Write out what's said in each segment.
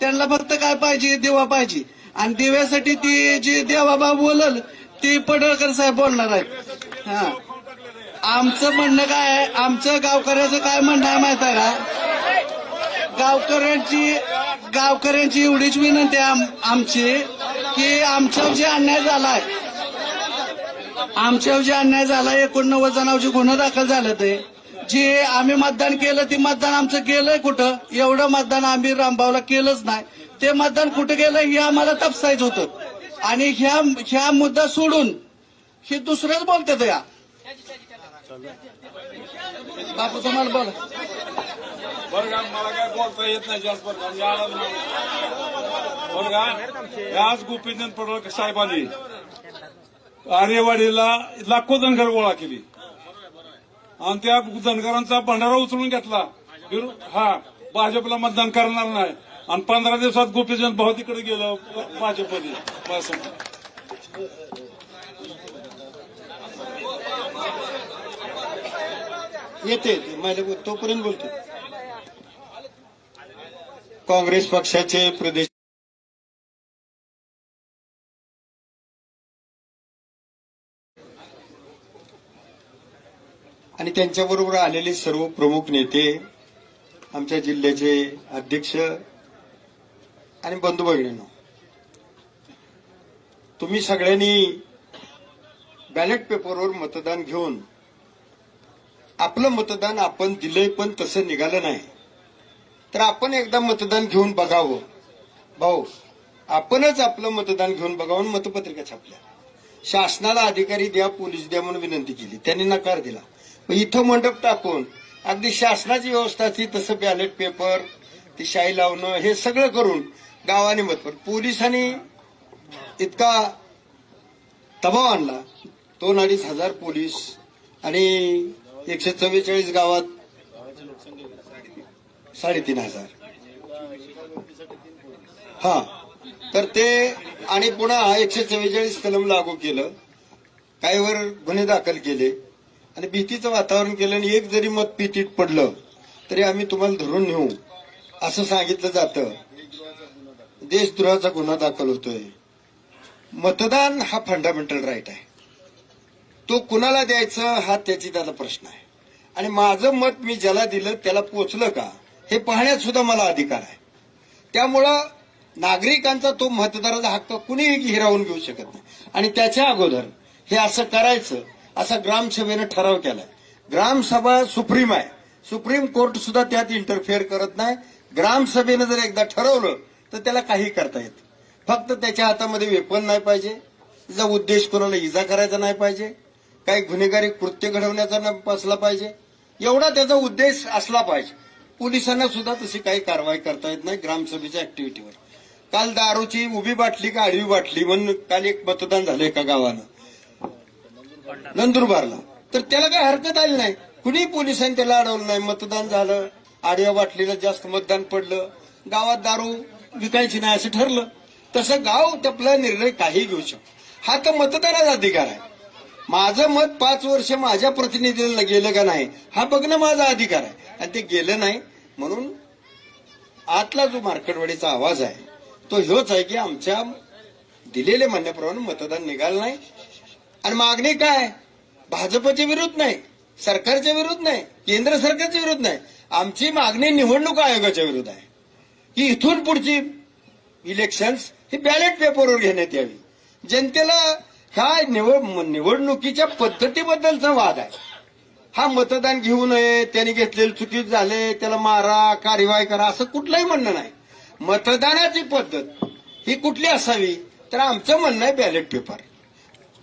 त्यांना फक्त काय पाहिजे देवा पाहिजे. आणि दिव्यासाठी ती जी देवाबा बोलल ती पडळकर साहेब बोलणार आहेत. हा. आमचं म्हणणं काय आहे? आमचं गावकऱ्याचं काय म्हणणं आहे माहीत आहे का? गावकऱ्यांची गावकऱ्यांची एवढीच विनंती आहे आम- आमची की आमच्यावर जे अन्याय झालाय आमच्यावर जे अन्याय झाला एकोणनव्वद जणांचे गुन्हा दाखल झाले ते जे आम्ही मतदान केलं ते मतदान आमचं गेलंय कुठं? एवढं मतदान आम्ही रामभावला केलंच नाही. ते मतदान कुठं गेलं हे आम्हाला तपसायचं होतं. आणि ह्या ह्या मुद्दा सोडून हे दुसरेच बोलतात या. बापू तुम्हाला बोला. मला काय बोलता येत नाही जास्त आज गोपीचंद पडळकर साहेबांनी आर्यवाडीला लाखो धनगर गोळा केली. आणि त्या धनगरांचा भंडारा उचलून घेतला. हा भाजपला मतदान करणार नाही. आणि पंधरा दिवसात गोपीचंद भाऊ तिकडे गेलं भाजपमध्ये. बस. येते माझ्या तोपर्यंत बोलतो. काँग्रेस पक्षाचे प्रदेश आणि त्यांच्याबरोबर आलेले सर्व प्रमुख नेते आमच्या जिल्ह्याचे अध्यक्ष आणि बंधू भगिनीनो तुम्ही सगळ्यांनी बॅलेट पेपरवर मतदान घेऊन आपलं मतदान आपण दिलंय पण तसं निघालं नाही. तर आपण एकदा मतदान घेऊन बघावं. भाऊ आपणच आपलं मतदान घेऊन बघावं मतपत्रिका छापल्या. शासनाला अधिकारी द्या पोलीस द्या म्हणून विनंती केली. त्यांनी नकार दिला. इथं मंडप टाकून अगदी शासनाची व्यवस्था ती तसं बॅलेट पेपर ती शाई लावणं हे सगळं करून गावाने मत पोलिसांनी इतका दबाव आणला. दोन अडीच हजार पोलीस आणि एकशे चव्वेचाळीस गावात साडेतीन हजार. हा. तर ते आणि पुन्हा एकशे चव्वेचाळीस कलम लागू केलं. काहीवर गुन्हे दाखल केले. आणि भीतीचं वातावरण केलं आणि एक जरी मत भीतीत पडलं तरी आम्ही तुम्हाला धरून नेऊ असं सांगितलं जातं. देशद्रोहाचा गुन्हा दाखल होतोय. मतदान हा फंडामेंटल राईट आहे. तो कुणाला द्यायचं हा त्याची त्याला प्रश्न आहे. आणि माझं मत मी ज्याला दिलं त्याला पोचलं का हे पाहण्यात सुद्धा मला अधिकार आहे. त्यामुळं नागरिकांचा तो मतदाराचा हक्क कुणीही हिरावून घेऊ शकत नाही. आणि त्याच्या अगोदर हे असं करायचं असा ग्रामसभेनं ठराव केलाय. ग्रामसभा सुप्रीम आहे. सुप्रीम कोर्ट सुद्धा त्यात इंटरफेअर करत नाही. ग्रामसभेनं जर एकदा ठरवलं तर त्याला काही करता येत. फक्त त्याच्या हातामध्ये वेपन नाही पाहिजे. त्याचा उद्देश कोणाला इजा करायचा नाही पाहिजे. काही गुन्हेगारी कृत्य घडवण्याचा न असला पाहिजे. एवढा त्याचा उद्देश असला पाहिजे. पोलिसांना सुद्धा तशी काही कारवाई करता येत नाही ग्रामसभेच्या ऍक्टिव्हिटीवर काल दारूची उभी बाटली का आडवी बाटली म्हणून काल एक मतदान झालं एका गावानं. नंदुरबारला. तर त्याला काही हरकत आली नाही. कुणी पोलिसांनी त्याला अडवलं नाही. मतदान झालं आडव्या वाटलेलं जास्त मतदान पडलं गावात दारू विकायची नाही असं ठरलं. तसं गाव त्यापला निर्णय काही घेऊ शकतो हा तर मतदानाचा अधिकार आहे. माझं मत पाच वर्ष माझ्या प्रतिनिधीला गेलं का नाही हा बघणं माझा अधिकार आहे. आणि ते गेलं नाही म्हणून आतला जो मार्केटवाडीचा आवाज आहे तो ह्योच आहे की आमच्या दिलेल्या म्हणण्याप्रमाणे मतदान निघालं नाही. आणि मागणी काय? भाजपच्या विरुद्ध नाही सरकारच्या विरुद्ध नाही केंद्र सरकारच्या विरुद्ध नाही. आमची मागणी निवडणूक आयोगाच्या विरुद्ध आहे. की इथून पुढची इलेक्शन्स ही बॅलेट पेपरवर घेण्यात यावी. जनतेला ह्या निवड निवडणुकीच्या पद्धतीबद्दलचा वाद आहे. हा मतदान घेऊ नये त्याने घेतलेले चुकीत झाले त्याला मारा कार्यवाही करा असं कुठलंही म्हणणं नाही. मतदानाची पद्धत ही कुठली असावी? तर आमचं म्हणणं आहे बॅलेट पेपर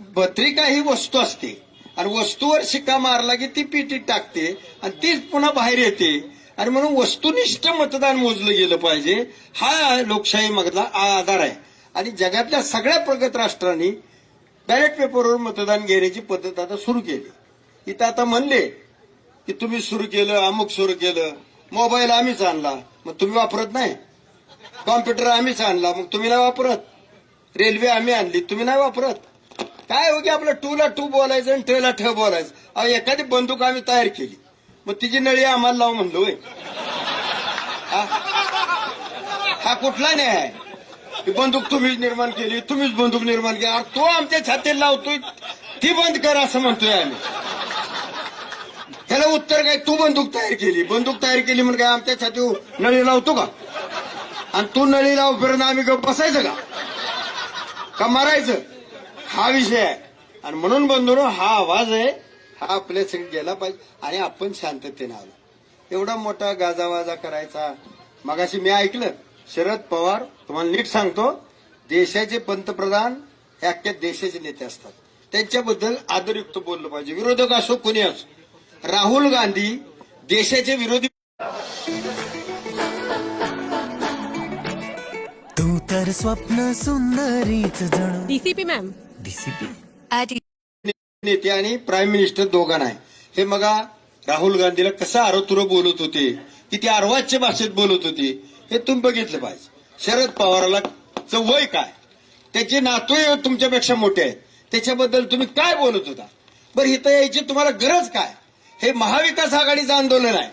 पत्रिका ही वस्तू असते. आणि वस्तूवर शिक्का मारला की ती पिटीत टाकते आणि तीच पुन्हा बाहेर येते. आणि म्हणून वस्तुनिष्ठ मतदान मोजलं गेलं पाहिजे. हा लोकशाही मधला आधार आहे. आणि जगातल्या सगळ्या प्रगत राष्ट्रांनी बॅलेट पेपरवर मतदान घेण्याची पद्धत आता सुरू केली. इथं आता म्हणले की तुम्ही सुरू केलं अमुक सुरू केलं मोबाईल आम्हीच आणला. मग तुम्ही वापरत नाही. कॉम्प्युटर आम्हीच आणला मग तुम्ही नाही वापरत. रेल्वे आम्ही आणली तुम्ही नाही वापरत. काय हो की आपलं टूला टू बोलायचं आणि ठ ठ बोलायचं? अहो एखादी बंदूक आम्ही तयार केली. मग तिची नळी आम्हाला लावू म्हणलो हा? हा कुठला न्याय आहे? बंदूक तुम्हीच निर्माण केली तुम्हीच बंदूक निर्माण केली. तो आमच्या छातीला लावतोय ती बंद कर असं म्हणतोय आम्ही. त्याला उत्तर काय? तू बंदूक तयार केली. बंदूक तयार केली म्हणून काय? आमच्या छातीवर नळी लावतो का? आणि तू नळी लावपर्यंत आम्ही बसायचं का? का मारायचं? हा विषय आहे. आणि म्हणून बंधुरो हा आवाज आहे हा आपल्यासाठी गेला पाहिजे आणि आपण शांततेने आलो. एवढा मोठा गाजावाजा करायचा. मगाशी मी ऐकलं शरद पवार तुम्हाला नीट सांगतो देशाचे पंतप्रधान हे अख्ख्या देशाचे नेते असतात. त्यांच्याबद्दल आदरयुक्त बोललं पाहिजे. विरोधक असो कोणी असो. राहुल गांधी देशाचे विरोधी तू तर स्वप्न सुंदरीच जणू. डीसीपी मॅम डीसीपी नेते आणि प्राईम मिनिस्टर दोघांना आहे हे मगा राहुल गांधीला कसं आरोतुर बोलत होते किती अर्वाच्य भाषेत बोलत होते हे तुम्ही बघितलं पाहिजे. शरद पवाराला चं वय काय? त्याचे नातू तुमच्यापेक्षा मोठे आहेत. त्याच्याबद्दल तुम्ही काय बोलत होता? बरं इथं यायची तुम्हाला गरज काय? हे महाविकास आघाडीचं आंदोलन आहे.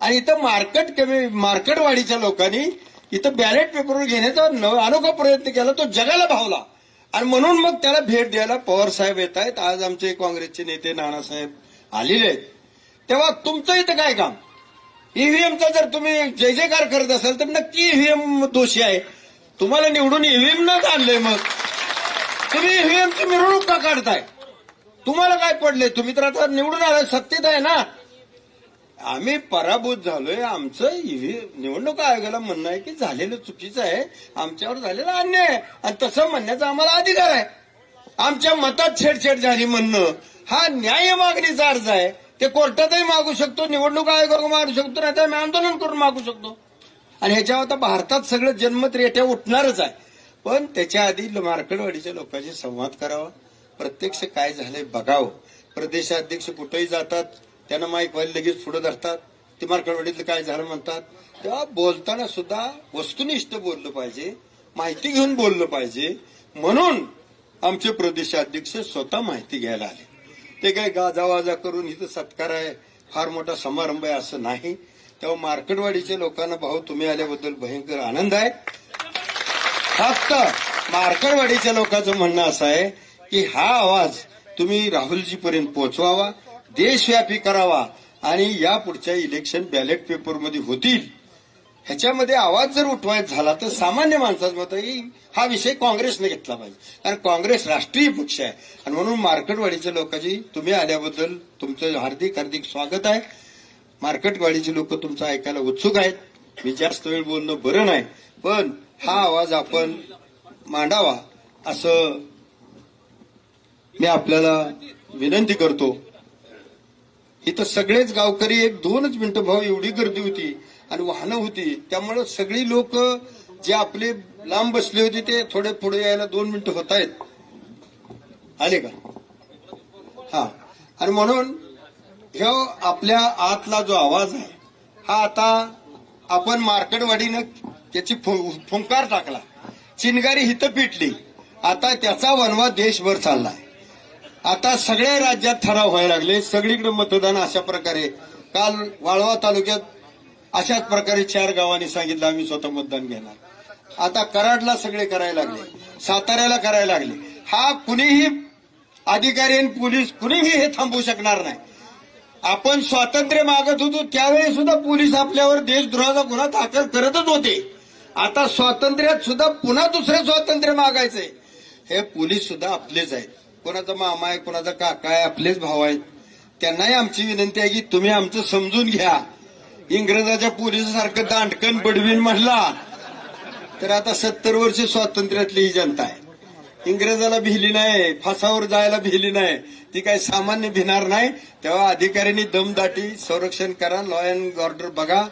आणि इथं मार्केट कमी मार्केटवाडीच्या लोकांनी इथं बॅलेट पेपरवर घेण्याचा न- अनोखा प्रयत्न केला तो जगाला भावला. आणि म्हणून मग त्याला भेट द्यायला पवार साहेब येत आहेत. आज आमचे काँग्रेसचे नेते नानासाहेब आलेले आहेत. तेव्हा तुमचं इथं काय काम? ईव्हीएमचा जर तुम्ही जय जयकार करत असाल तर नक्की ईव्हीएम दोषी आहे. तुम्हाला निवडून ईव्हीएम न आणलंय मग. तुम्ही ईव्हीएमची मिरवणूक का काढताय? तुम्हाला काय पडले तुम्ही तर आता निवडून आलाय सत्तेत आहे ना. आम्ही पराभूत झालोय. आमचं निवडणूक आयोगाला म्हणणं आहे की झालेलं चुकीचं आहे. आमच्यावर झालेला अन्याय आहे. आणि तसं म्हणण्याचा आम्हाला अधिकार आहे. आमच्या मतात छेडछेड झाली म्हणणं. हा न्याय मागणीचा अर्ज आहे. ते कोर्टातही मागू शकतो निवडणूक आयोगावर मागू शकतो नाही तर आम्ही आंदोलन करून मागू शकतो. आणि ह्याच्यावर आता भारतात सगळं जन्मत रेट्या उठणारच आहे. पण त्याच्या आधी मार्केटवाडीच्या लोकांशी संवाद करावा. प्रत्यक्ष काय झालंय बघावं. प्रदेशाध्यक्ष कुठेही जातात. त्यांना माईक व्हायला लगेच पुढे धरतात. ते मार्कडवाडीतलं काय झालं म्हणतात. तेव्हा बोलताना सुद्धा वस्तुनिष्ठ बोललं पाहिजे माहिती घेऊन बोललं पाहिजे. म्हणून आमचे प्रदेशाध्यक्ष स्वतः माहिती घ्यायला आले. ते काय गाजावाजा करून इथं सत्कार आहे फार मोठा समारंभ आहे असं नाही. तेव्हा मार्केटवाडीच्या लोकांना भाऊ तुम्ही आल्याबद्दल भयंकर आनंद आहे. फक्त मार्केटवाडीच्या लोकांचं म्हणणं असं आहे की हा आवाज तुम्ही राहुलजी पर्यंत पोहोचवावा देशव्यापी करावा आणि या पुढच्या इलेक्शन बॅलेट पेपरमध्ये होतील. ह्याच्यामध्ये आवाज जर उठवायचा झाला तर सामान्य माणसाचं मत आहे हा विषय काँग्रेसने घेतला पाहिजे. कारण काँग्रेस राष्ट्रीय पक्ष आहे. आणि म्हणून मार्केटवाडीच्या लोकांची तुम्ही आल्याबद्दल तुमचं हार्दिक हार्दिक स्वागत आहे. मार्केटवाडीचे लोक तुमचं ऐकायला उत्सुक आहेत. मी जास्त वेळ बोलणं बरं नाही. पण हा आवाज आपण मांडावा असं मी आपल्याला विनंती करतो. इथं सगळेच गावकरी एक दोनच मिनिटं भाऊ एवढी गर्दी होती आणि वाहनं होती. त्यामुळं सगळी लोक जे आपले लांब बसले होते ते थोडे पुढे यायला दोन मिनिटं होत आहेत आले का? हा. आणि म्हणून ह्यो आपल्या आतला जो आवाज आहे हा आता आपण मार्केटवाडीनं त्याची फु- फुंकार टाकला. चिनगारी हिथं पिटली. आता त्याचा वनवा देशभर चाललाय. आता सगळ्या राज्यात ठराव व्हायला लागले. सगळीकडे मतदान अशा प्रकारे. काल वाळवा तालुक्यात अशाच प्रकारे चार गावांनी सांगितलं आम्ही स्वतः मतदान घेणार. आता कराडला सगळे करायला लागले. साताऱ्याला करायला लागले. हा कुणीही अधिकारी आणि पोलीस कुणीही हे थांबवू शकणार नाही. आपण स्वातंत्र्य मागत होतो त्यावेळी सुद्धा पोलीस आपल्यावर देशद्रोहाचा गुन्हा दाखल करतच होते. आता स्वातंत्र्यात सुद्धा पुन्हा दुसरे स्वातंत्र्य मागायचंय. हे पोलीस सुद्धा आपलेच आहेत. कोणाचा मामा आहे कोणाचा काका आहे आपलेच भाऊ आहेत. त्यांनाही आमची विनंती आहे की तुम्ही आमचं समजून घ्या. इंग्रजाच्या पोलिसासारखं दांडकन बडवीन म्हणला तर आता सत्तर वर्ष स्वातंत्र्यातली ही जनता आहे. इंग्रजाला भिली नाही फासावर जायला भिली नाही ती काही सामान्य भिणार नाही. तेव्हा अधिकाऱ्यांनी दमदाटी संरक्षण करा लॉ अँड ऑर्डर बघा.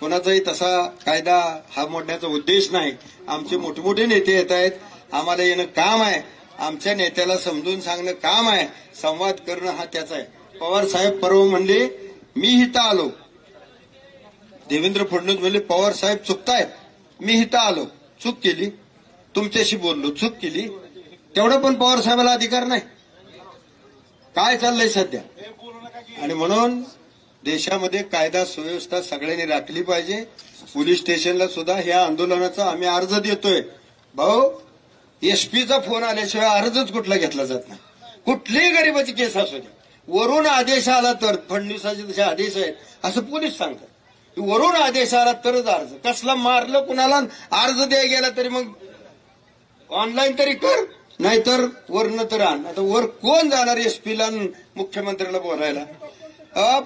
कोणाचाही तसा कायदा हा मोडण्याचा उद्देश नाही. आमचे मोठे मोठे नेते येत आहेत. आम्हाला येणं काम आहे. आमच्या नेत्याला समजून सांगणं काम आहे. संवाद करणं हा त्याचा आहे. पवार साहेब परवा म्हणले मी इथं आलो. देवेंद्र फडणवीस म्हणले पवार साहेब चुकतायत. मी हिथं आलो. चूक केली. तुमच्याशी बोललो. चूक केली. तेवढं पण पवार साहेबाला अधिकार नाही. काय चाललंय सध्या? आणि म्हणून देशामध्ये कायदा सुव्यवस्था सगळ्यांनी राखली पाहिजे. पोलीस स्टेशनला सुद्धा ह्या आंदोलनाचा आम्ही अर्ज देतोय. भाऊ एसपीचा फोन आल्याशिवाय अर्जच कुठला घेतला जात नाही. कुठलीही गरीबाची केस असू दे वरून आदेश आला तर फडणवीसाचे जसे आदेश आहेत असं पोलीस सांगतात. वरून आदेश आला तरच अर्ज. कसला मारलं कुणाला अर्ज द्यायला गेला तरी मग ऑनलाईन तरी कर नाहीतर वरनं तर आण. आता वर कोण जाणार एसपीला मुख्यमंत्र्याला बोलायला?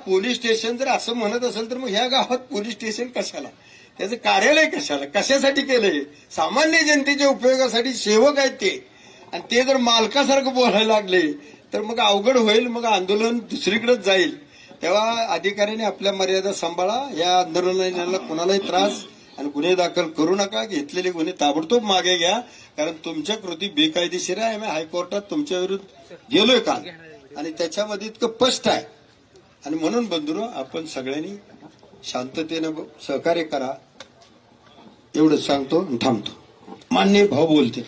पोलीस स्टेशन जर असं म्हणत असेल तर मग ह्या गावात पोलीस स्टेशन कशाला? त्याचं कार्यालय कशाला? कशासाठी केलंय? सामान्य जनतेच्या उपयोगासाठी सेवक आहेत ते. आणि ते जर मालकासारखं बोलायला लागले तर मग अवघड होईल मग आंदोलन दुसरीकडेच जाईल. तेव्हा अधिकाऱ्याने आपल्या मर्यादा सांभाळा या आंदोलनाला कुणालाही त्रास आणि गुन्हे दाखल करू नका घेतलेले गुन्हे ताबडतोब मागे घ्या कारण तुमच्या कृती बेकायदेशीर आहे. आम्ही हायकोर्टात तुमच्या विरुद्ध गेलोय काल. आणि त्याच्यामध्ये इतकं स्पष्ट आहे. आणि म्हणून बंधुरो आपण सगळ्यांनी शांततेनं सहकार्य करा. एवढं सांगतो आणि थांबतो. मान्य भाऊ बोलते